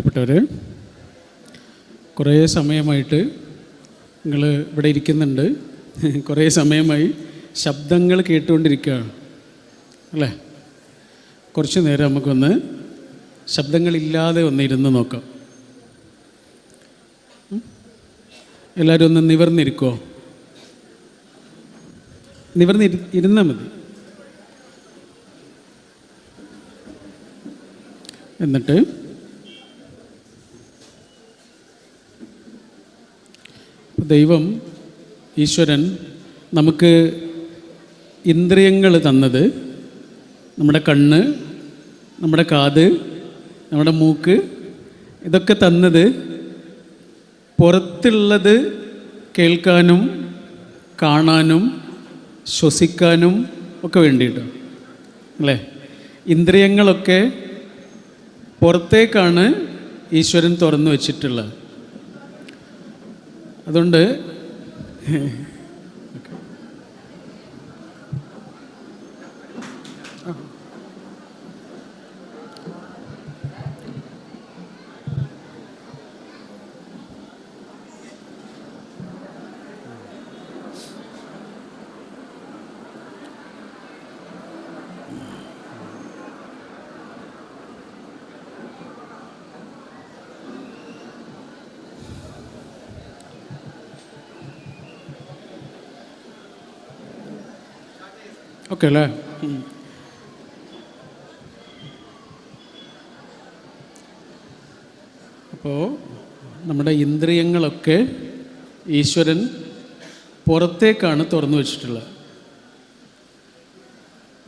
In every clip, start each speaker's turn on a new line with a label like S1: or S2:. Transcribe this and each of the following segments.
S1: പ്രിയപ്പെട്ടവർ കുറേ സമയമായിട്ട് നിങ്ങൾ ഇവിടെ ഇരിക്കുന്നുണ്ട്. കുറേ സമയമായി ശബ്ദങ്ങൾ കേട്ടുകൊണ്ടിരിക്കുകയാണ്. അല്ലേ? കുറച്ച് നേരം നമുക്കൊന്ന് ശബ്ദങ്ങളില്ലാതെ ഒന്ന് ഇരുന്ന് നോക്കാം? എല്ലാവരും ഒന്ന് നിവർന്നിരിക്കുമോ നിവർന്നിരി ഇരുന്നാൽ മതി. എന്നിട്ട് ദൈവം ഈശ്വരൻ നമുക്ക് ഇന്ദ്രിയങ്ങൾ തന്നത്. നമ്മുടെ കണ്ണ് നമ്മുടെ കാത് നമ്മുടെ മൂക്ക് ഇതൊക്കെ തന്നത് പുറത്തുള്ളത് കേൾക്കാനും കാണാനും ശ്വസിക്കാനും ഒക്കെ വേണ്ടിയിട്ടാണ് അല്ലേ? ഇന്ദ്രിയങ്ങളൊക്കെ പുറത്തേക്കാണ് ഈശ്വരൻ തുറന്നു വച്ചിട്ടുള്ളത്. അതുകൊണ്ട് ഓക്കെ അല്ലേ? അപ്പോൾ നമ്മുടെ ഇന്ദ്രിയങ്ങളൊക്കെ ഈശ്വരൻ പുറത്തേക്കാണ് തുറന്നു വച്ചിട്ടുള്ളത്.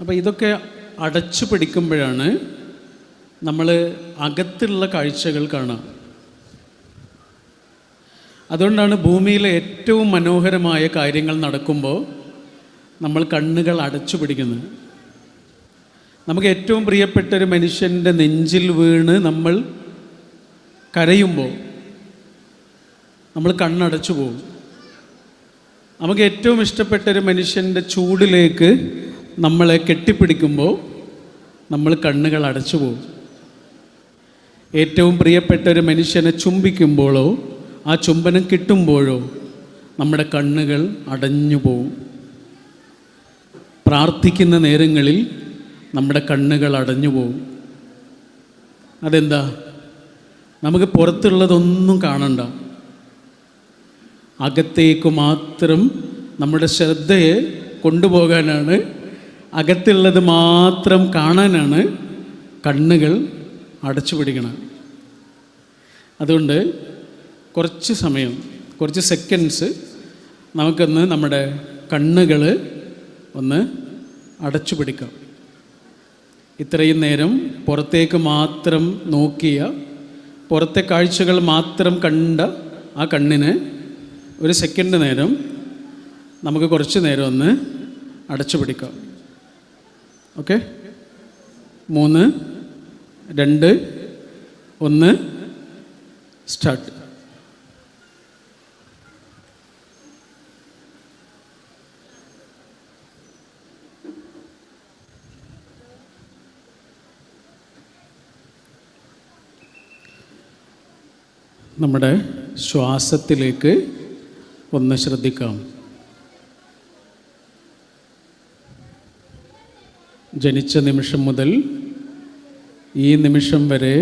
S1: അപ്പോൾ ഇതൊക്കെ അടച്ചു പിടിക്കുമ്പോഴാണ് നമ്മൾ അകത്തുള്ള കാഴ്ചകൾ കാണാം. അതുകൊണ്ടാണ് ഭൂമിയിലെ ഏറ്റവും മനോഹരമായ കാര്യങ്ങൾ നടക്കുമ്പോൾ നമ്മൾ കണ്ണുകൾ അടച്ചു പിടിക്കുന്നത് നമുക്ക് ഏറ്റവും പ്രിയപ്പെട്ട ഒരു മനുഷ്യന്റെ നെഞ്ചിൽ വീണ് നമ്മൾ കരയുമ്പോൾ നമ്മൾ കണ്ണടച്ചു പോകും. നമുക്ക് ഏറ്റവും ഇഷ്ടപ്പെട്ട ഒരു മനുഷ്യന്റെ ചൂടിലേക്ക് നമ്മളെ കെട്ടിപ്പിടിക്കുമ്പോൾ നമ്മൾ കണ്ണുകൾ അടച്ചു പോകും. ഏറ്റവും പ്രിയപ്പെട്ട ഒരു മനുഷ്യനെ ചുംബിക്കുമ്പോഴോ ആ ചുംബനം കിട്ടുമ്പോഴോ നമ്മുടെ കണ്ണുകൾ അടഞ്ഞു പോകും. പ്രാർത്ഥിക്കുന്ന നേരങ്ങളിൽ നമ്മുടെ കണ്ണുകൾ അടഞ്ഞു പോകും അതെന്താ? നമുക്ക് പുറത്തുള്ളതൊന്നും കാണണ്ട. അകത്തേക്ക് മാത്രം നമ്മുടെ ശ്രദ്ധയെ കൊണ്ടുപോകാനാണ് അകത്തുള്ളത് മാത്രം കാണാനാണ് കണ്ണുകൾ അടച്ചു പിടിക്കണം അതുകൊണ്ട് കുറച്ച് സമയം കുറച്ച് സെക്കൻഡ്സ് നമുക്കൊന്ന് നമ്മുടെ കണ്ണുകൾ ഒന്ന് അടച്ചു പിടിക്കാം. ഇത്രയും നേരം പുറത്തേക്ക് മാത്രം നോക്കിയ പുറത്തെ കാഴ്ചകൾ മാത്രം കണ്ട ആ കണ്ണിന് ഒരു സെക്കൻഡ് നേരം നമുക്ക് കുറച്ച് നേരം ഒന്ന് അടച്ചു പിടിക്കാം. ഓക്കെ? മൂന്ന് രണ്ട് ഒന്ന് സ്റ്റാർട്ട്. നമ്മുടെ ശ്വാസത്തിലേക്ക് ഒന്ന് ശ്രദ്ധിക്കാം. ജനിച്ച നിമിഷം മുതൽ ഈ നിമിഷം വരെ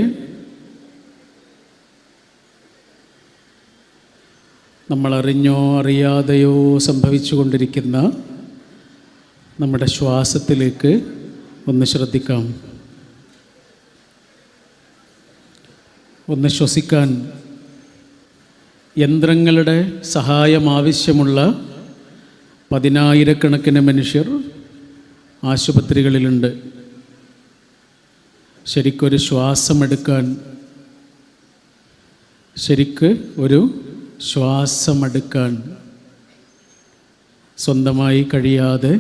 S1: നമ്മൾ അറിഞ്ഞോ അറിയാതെയോ സംഭവിച്ചുകൊണ്ടിരിക്കുന്ന നമ്മുടെ ശ്വാസത്തിലേക്ക് ഒന്ന് ശ്രദ്ധിക്കാം. ഒന്ന് ശ്വസിക്കാൻ യന്ത്രങ്ങളുടെ സഹായം ആവശ്യമുള്ള പതിനായിരക്കണക്കിന് മനുഷ്യർ ആശുപത്രികളിലുണ്ട്. ശരിക്കൊരു ശ്വാസമെടുക്കാൻ ശരിക്ക് ഒരു ശ്വാസമെടുക്കാൻ സ്വന്തമായി കഴിയാതെ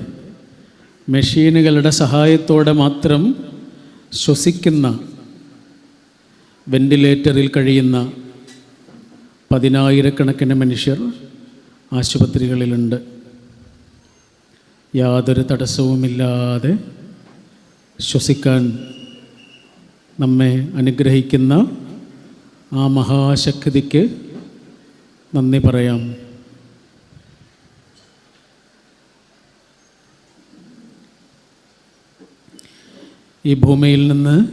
S1: മെഷീനുകളുടെ സഹായത്തോടെ മാത്രം ശ്വസിക്കുന്ന വെന്റിലേറ്ററിൽ കഴിയുന്ന പതിനായിരക്കണക്കിന് മനുഷ്യർ ആശുപത്രികളിലുണ്ട്. യാതൊരു തടസ്സവുമില്ലാതെ ശ്വസിക്കാൻ നമ്മെ അനുഗ്രഹിക്കുന്ന ആ മഹാശക്തിക്ക് നന്ദി പറയാം. ഈ ഭൂമിയിൽ നിന്ന്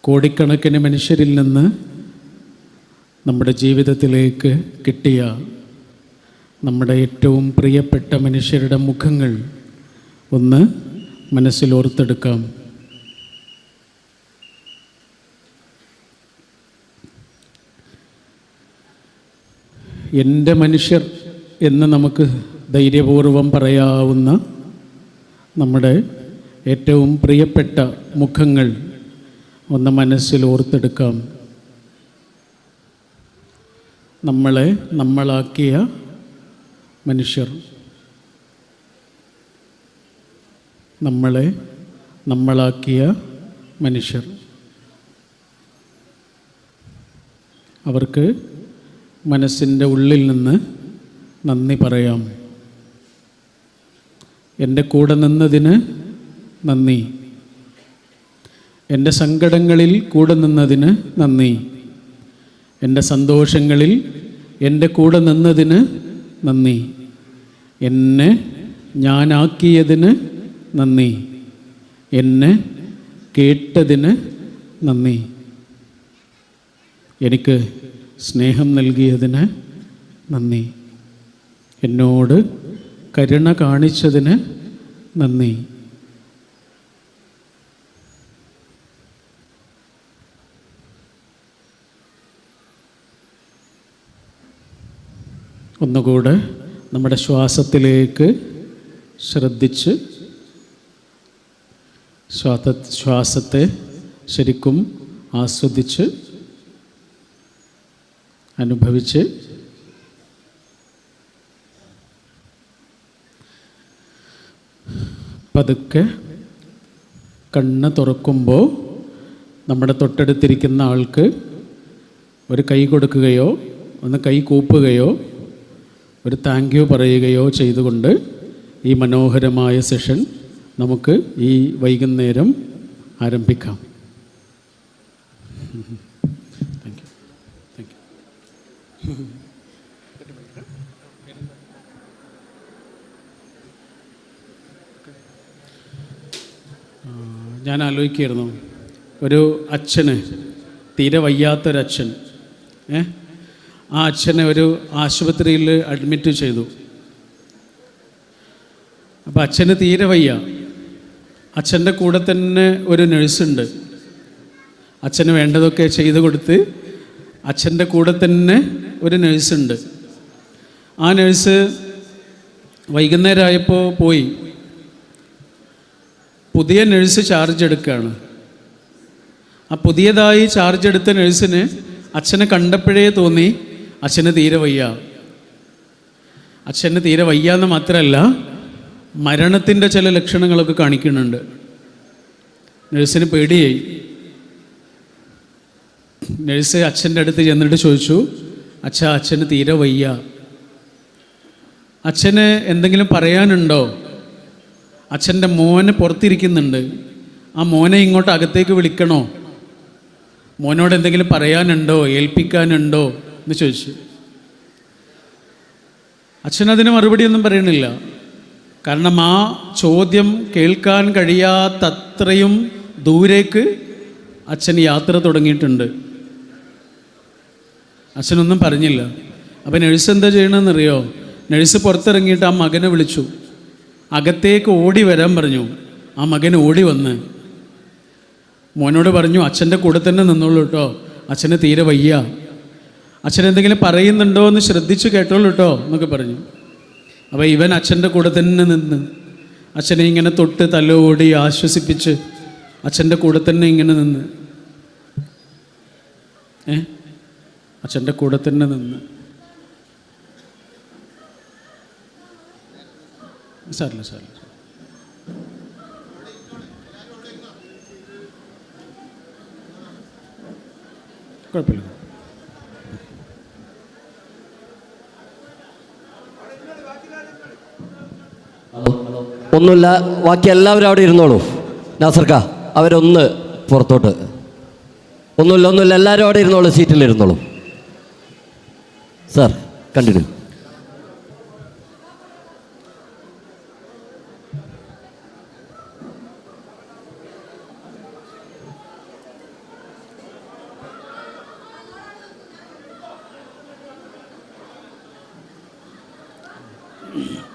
S1: കോടിക്കണക്കിന് മനുഷ്യരിൽ നിന്ന് നമ്മുടെ ജീവിതത്തിലേക്ക് കിട്ടിയ നമ്മുടെ ഏറ്റവും പ്രിയപ്പെട്ട മനുഷ്യരുടെ മുഖങ്ങൾ ഒന്ന് മനസ്സിലോർത്തെടുക്കാം എന്റെ മനുഷ്യർ എന്ന് നമുക്ക് ധൈര്യപൂർവം പറയാവുന്ന നമ്മുടെ ഏറ്റവും പ്രിയപ്പെട്ട മുഖങ്ങൾ ഒന്ന് മനസ്സിൽ ഓർത്തെടുക്കാം. നമ്മളെ നമ്മളാക്കിയ മനുഷ്യർ. നമ്മളെ നമ്മളാക്കിയ മനുഷ്യർ. അവർക്ക് മനസ്സിന്റെ ഉള്ളിൽ നിന്ന് നന്ദി പറയാം. എന്റെ കൂടെ നിന്നതിന് നന്ദി. എന്റെ സങ്കടങ്ങളിൽ കൂടെ നിന്നതിന് നന്ദി. എന്റെ സന്തോഷങ്ങളിൽ എന്റെ കൂടെ നിന്നതിന് നന്ദി. എന്നെ ഞാനാക്കിയതിന് നന്ദി. എന്നെ കേട്ടതിന് നന്ദി. എനിക്ക് സ്നേഹം നൽകിയതിന് നന്ദി. എന്നോട് കരുണ കാണിച്ചതിന് നന്ദി. ഒന്നുകൂടെ നമ്മുടെ ശ്വാസത്തിലേക്ക് ശ്രദ്ധിച്ച് ശ്വാസ ശ്വാസത്തെ ശരിക്കും ആസ്വദിച്ച് അനുഭവിച്ച് പതുക്കെ കണ്ണ് തുറക്കുമ്പോൾ നമ്മുടെ തൊട്ടടുത്തിരിക്കുന്ന ആൾക്ക് ഒരു കൈ കൊടുക്കുകയോ ഒന്ന് കൈ കൂപ്പുകയോ ഒരു താങ്ക് യു പറയുകയോ ചെയ്തുകൊണ്ട് ഈ മനോഹരമായ സെഷൻ നമുക്ക് ഈ വൈകുന്നേരം ആരംഭിക്കാം. ഞാൻ ആലോചിക്കായിരുന്നു ഒരു അച്ഛന് തീരെ വയ്യാത്തൊരച്ഛൻ ഏ? ആ അച്ഛനെ ഒരു ആശുപത്രിയിൽ അഡ്മിറ്റ് ചെയ്തു. അപ്പം അച്ഛന് തീരെ വയ്യ. അച്ഛന്റെ കൂടെ തന്നെ ഒരു നഴ്സുണ്ട് അച്ഛന് വേണ്ടതൊക്കെ ചെയ്തു കൊടുത്ത് അച്ഛന്റെ കൂടെ തന്നെ ഒരു നഴ്സുണ്ട് ആ നഴ്സ് വൈകുന്നേരമായപ്പോൾ പോയി. പുതിയ നഴ്സ് ചാർജ് എടുക്കുകയാണ് ആ പുതിയതായി ചാർജ് എടുത്ത നഴ്സിന് അച്ഛനെ കണ്ടപ്പോഴേ തോന്നി അച്ഛന് തീരെ വയ്യ. അച്ഛന് തീരെ വയ്യ എന്ന് മാത്രമല്ല മരണത്തിന്റെ ചില ലക്ഷണങ്ങളൊക്കെ കാണിക്കുന്നുണ്ട്. നഴ്സിന് പേടിയായി. നഴ്സ് അച്ഛന്റെ അടുത്ത് ചെന്നിട്ട് ചോദിച്ചു അച്ഛ അച്ഛന് തീരെ വയ്യ. അച്ഛന് എന്തെങ്കിലും പറയാനുണ്ടോ? അച്ഛന്റെ മോനെ പുറത്തിരിക്കുന്നുണ്ട്. ആ മോനെ ഇങ്ങോട്ട് അകത്തേക്ക് വിളിക്കണോ? മോനോട് എന്തെങ്കിലും പറയാനുണ്ടോ? ഏൽപ്പിക്കാനുണ്ടോ? എന്ന് ചോദിച്ചു. അച്ഛനതിന് മറുപടിയൊന്നും പറയണില്ല. കാരണം ആ ചോദ്യം കേൾക്കാൻ കഴിയാത്തത്രയും ദൂരേക്ക് അച്ഛൻ യാത്ര തുടങ്ങിയിട്ടുണ്ട്. അച്ഛനൊന്നും പറഞ്ഞില്ല. അപ്പം നഴ്സ് എന്താ ചെയ്യണമെന്നറിയോ നഴ്സ് പുറത്തിറങ്ങിയിട്ട് ആ മകനെ വിളിച്ചു. അകത്തേക്ക് ഓടി വരാൻ പറഞ്ഞു. ആ മകൻ ഓടി വന്ന്. മോനോട് പറഞ്ഞു അച്ഛന്റെ കൂടെ തന്നെ നിന്നോളൂ കേട്ടോ. അച്ഛന് തീരെ വയ്യ. അച്ഛൻ എന്തെങ്കിലും പറയുന്നുണ്ടോ എന്ന് ശ്രദ്ധിച്ചു കേട്ടോളൂ കേട്ടോ എന്നൊക്കെ പറഞ്ഞു. അപ്പോൾ ഇവൻ അച്ഛന്റെ കൂടെ തന്നെ നിന്ന് അച്ഛനെ ഇങ്ങനെ തൊട്ട് തലോടി ആശ്വസിപ്പിച്ച് അച്ഛന്റെ കൂടെ തന്നെ ഇങ്ങനെ നിന്ന്. ഏ? അച്ഛന്റെ കൂടെ തന്നെ നിന്ന്. സാറില്ല സാറില്ല കുഴപ്പമില്ല.
S2: ഒന്നുമില്ല ബാക്കി എല്ലാവരും അവിടെ ഇരുന്നോളൂ. നാസർക്ക അവരൊന്ന് പുറത്തോട്ട്. ഒന്നുമില്ല ഒന്നുമില്ല എല്ലാവരും അവിടെ ഇരുന്നോളൂ സീറ്റിൽ ഇരുന്നോളൂ. സാർ കണ്ടിന്യൂ
S1: അപ്പോൾ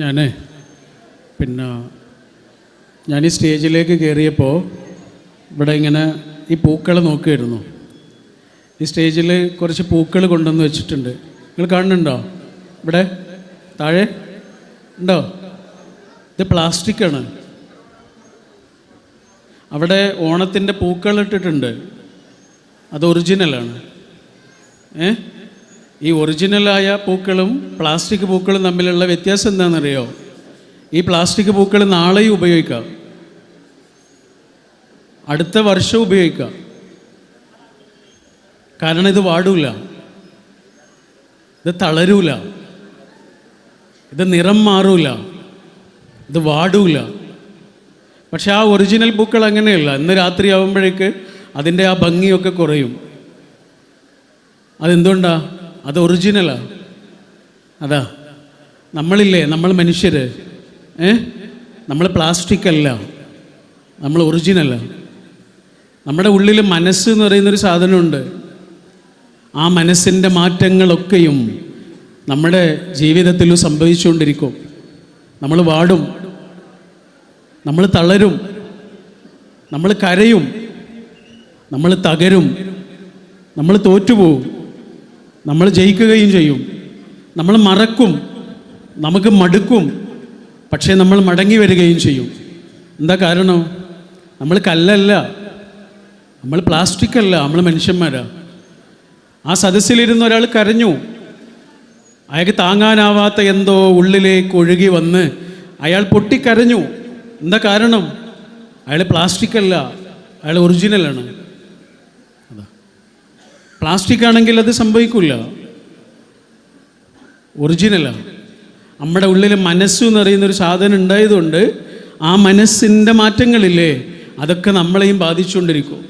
S1: ഞാൻ പിന്നെ ഞാൻ ഈ സ്റ്റേജിലേക്ക് കയറിയപ്പോൾ ഇവിടെ ഇങ്ങനെ ഈ പൂക്കൾ നോക്കിയിരുന്നു ഈ സ്റ്റേജിൽ കുറച്ച് പൂക്കൾ കൊണ്ടുവന്ന് വെച്ചിട്ടുണ്ട്. നിങ്ങൾ കാണുന്നുണ്ടോ? ഇവിടെ താഴെ ഉണ്ടോ? ഇത് പ്ലാസ്റ്റിക്കാണ്. അവിടെ ഓണത്തിന്റെ പൂക്കൾ ഇട്ടിട്ടുണ്ട്. അത് ഒറിജിനലാണ്. ഏ? ഈ ഒറിജിനലായ പൂക്കളും പ്ലാസ്റ്റിക് പൂക്കളും തമ്മിലുള്ള വ്യത്യാസം എന്താണെന്നറിയോ? ഈ പ്ലാസ്റ്റിക് പൂക്കൾ നാളെയും ഉപയോഗിക്കാം. അടുത്ത വർഷം ഉപയോഗിക്കാം. കാരണം ഇത് വാടൂല. ഇത് തളരൂല. ഇത് നിറം മാറൂല. ഇത് വാടൂല. പക്ഷെ ആ ഒറിജിനൽ പൂക്കൾ അങ്ങനെയല്ല. ഇന്ന് രാത്രി ആകുമ്പോഴേക്ക് അതിന്റെ ആ ഭംഗിയൊക്കെ കുറയും. അതെന്തുകൊണ്ടാ? അത് ഒറിജിനലാ അതാ. നമ്മളില്ലേ നമ്മൾ മനുഷ്യർ ഏ? നമ്മൾ പ്ലാസ്റ്റിക് അല്ല. നമ്മൾ ഒറിജിനല്ല നമ്മുടെ ഉള്ളിൽ മനസ്സ് എന്ന് പറയുന്നൊരു സാധനമുണ്ട്. ആ മനസ്സിന്റെ മാറ്റങ്ങളൊക്കെയും നമ്മുടെ ജീവിതത്തിൽ സംഭവിച്ചുകൊണ്ടിരിക്കും. നമ്മൾ വാടും. നമ്മൾ തളരും. നമ്മൾ കരയും. നമ്മൾ തകരും. നമ്മൾ തോറ്റുപോകും. നമ്മൾ ജയിക്കുകയും ചെയ്യും. നമ്മൾ മറക്കും. നമുക്ക് മടുക്കും. പക്ഷേ നമ്മൾ മടങ്ങി വരികയും ചെയ്യും. എന്താ കാരണം? നമ്മൾ കല്ലല്ല. നമ്മൾ പ്ലാസ്റ്റിക് അല്ല. നമ്മൾ മനുഷ്യന്മാരാ. ആ സദസ്സിലിരുന്ന ഒരാൾ കരഞ്ഞു. അയാൾക്ക് താങ്ങാനാവാത്ത എന്തോ ഉള്ളിലേക്ക് ഒഴുകി വന്ന് അയാൾ പൊട്ടിക്കരഞ്ഞു. എന്താ കാരണം? അയാൾ പ്ലാസ്റ്റിക് അല്ല. അയാൾ ഒറിജിനലാണ് പ്ലാസ്റ്റിക് ആണെങ്കിൽ അത് സംഭവിക്കില്ല ഒറിജിനലാണ് നമ്മുടെ ഉള്ളിൽ മനസ്സ് എന്ന് പറയുന്ന ഒരു സാധനം ഉണ്ടായതുകൊണ്ട് ആ മനസ്സിന്റെ മാറ്റങ്ങളില്ലേ അതൊക്കെ നമ്മളെയും ബാധിച്ചുകൊണ്ടിരിക്കും.